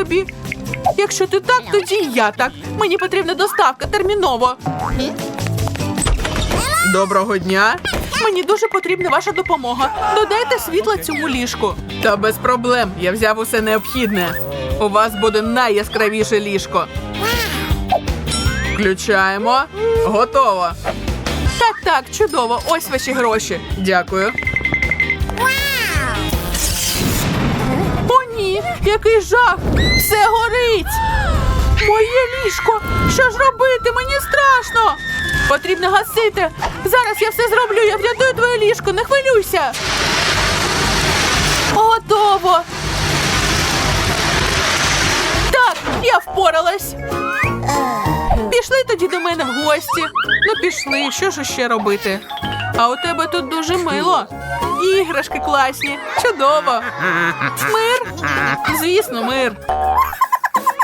собі. Якщо ти так, тоді і я так. Мені потрібна доставка терміново. Доброго дня. Мені дуже потрібна ваша допомога. Додайте світла цьому ліжку. Та без проблем. Я взяв усе необхідне. У вас буде найяскравіше ліжко. Включаємо. Готово. Так, так, чудово. Ось ваші гроші. Дякую. Який жах! Все горить! Моє ліжко! Що ж робити? Мені страшно! Потрібно гасити! Зараз я все зроблю, я врятую твоє ліжко, не хвилюйся! Готово! Так, я впоралась. Пішли тоді до мене в гості. Ну, пішли, що ж ще робити? А у тебе тут дуже мило. Іграшки класні, чудово. Мир? Звісно, мир.